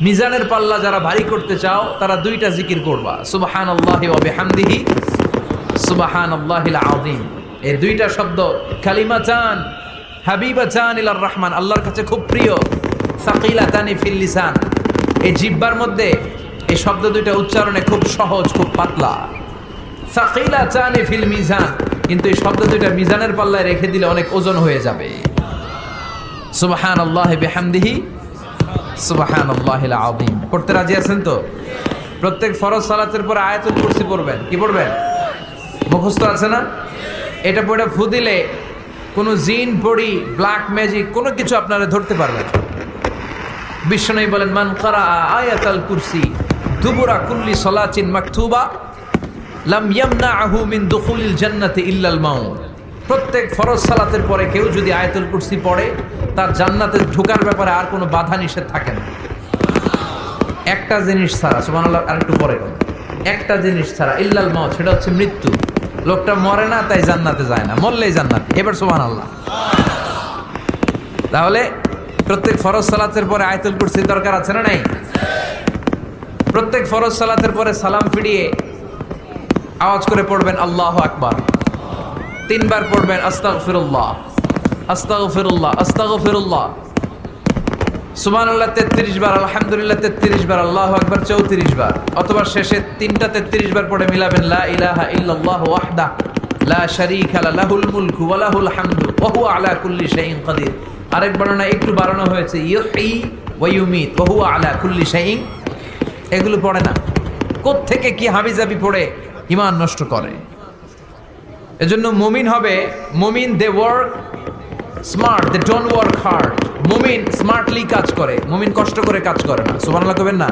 মিজানের পাল্লা যারা ভারী করতে চাও, তারা দুইটা জিকির করবা। সুবহানাল্লাহিল আযীম। এই দুইটা শব্দ রহমান, আল্লাহর কাছে খুব প্রিয়। সাকিলাতানি ফিল লিসান। এই জিব্বার মধ্যে এই শব্দ দুইটা উচ্চারণে খুব সহজ, খুব পাতলা। সাকিলাতানি ফিল মিজান। কিন্তু এই শব্দ দুইটা মিজানের পাল্লায় রেখে দিলে অনেক ওজন হয়ে যাবে। সুবহানাল্লাহি বিহামদিহি, সুবহানাল্লাহিল আযীম। পড়তে রাজি আছেন তো? প্রত্যেক ফরজ সালাতের পর আয়াতুল কুরসি পড়বেন। কি পড়বেন? মুখস্থ আছে না? এটা পড়ে ফু দিলে কোনো জিন পড়ি ব্ল্যাক ম্যাজিক কোনো কিছু আপনারা ধরতে পারবেন। না। বিষ্ণু বলেন, মান কারা আয়াতাল কুরসি, দুবুরা কুল্লি সলাচিন মাকতুবা, লাম ইয়ামনাহু মিন দুখুলিল জান্নাতি ইল্লাল মাউত। প্রত্যেক ফরজ সালাতের পরে কেউ যদি আয়াতুল কুরসি পড়ে, তার জান্নাতে ঢোকার ব্যাপারে আর কোনো বাধা নিষেধ থাকে না। একটা জিনিস ছাড়া, সুবহানাল্লাহ, আরেকটু পরে। একটা জিনিস ছাড়া, ইল্লাল মাউত সেটা হচ্ছে মৃত্যু। লোকটা মরে না, তাই জান্নাতে যায় না। মরলেই জান্নাত। এবার সুবহানাল্লাহ। তাহলে প্রত্যেক ফরজ সালাতের পরে আয়াতুল কুরসির দরকার আছে না নাই? প্রত্যেক ফরজ সালাতের পরে সালাম ফিরিয়ে আওয়াজ করে পড়বেন আল্লাহ আকবার। তিনবার পড়বেন, আস্তাগফিরুল্লাহ আস্তাগফিরুল্লাহ আস্তাগফিরুল্লাহ। সুবহানাল্লাহ তেত্রিশ বার আলহামদুলিল্লাহ তেত্রিশ বার আল্লাহ আকবার চৌত্রিশ বার অথবা শেষে তিনটা তেত্রিশ বার পড়ে মিলাবেন আরেক বর্ণনা একটু বাড়ানো হয়েছে হুয়া কুল্লি এগুলো পড়ে না। কোত্থেকে কি হাবিজাবি পড়ে? ইমান নষ্ট করে। এজন্য মুমিন হবে, মুমিন they work smart they don't work hard মুমিন স্মার্টলি কাজ করে, মুমিন কষ্ট করে কাজ করে না। সুবহানাল্লাহ কবেন না?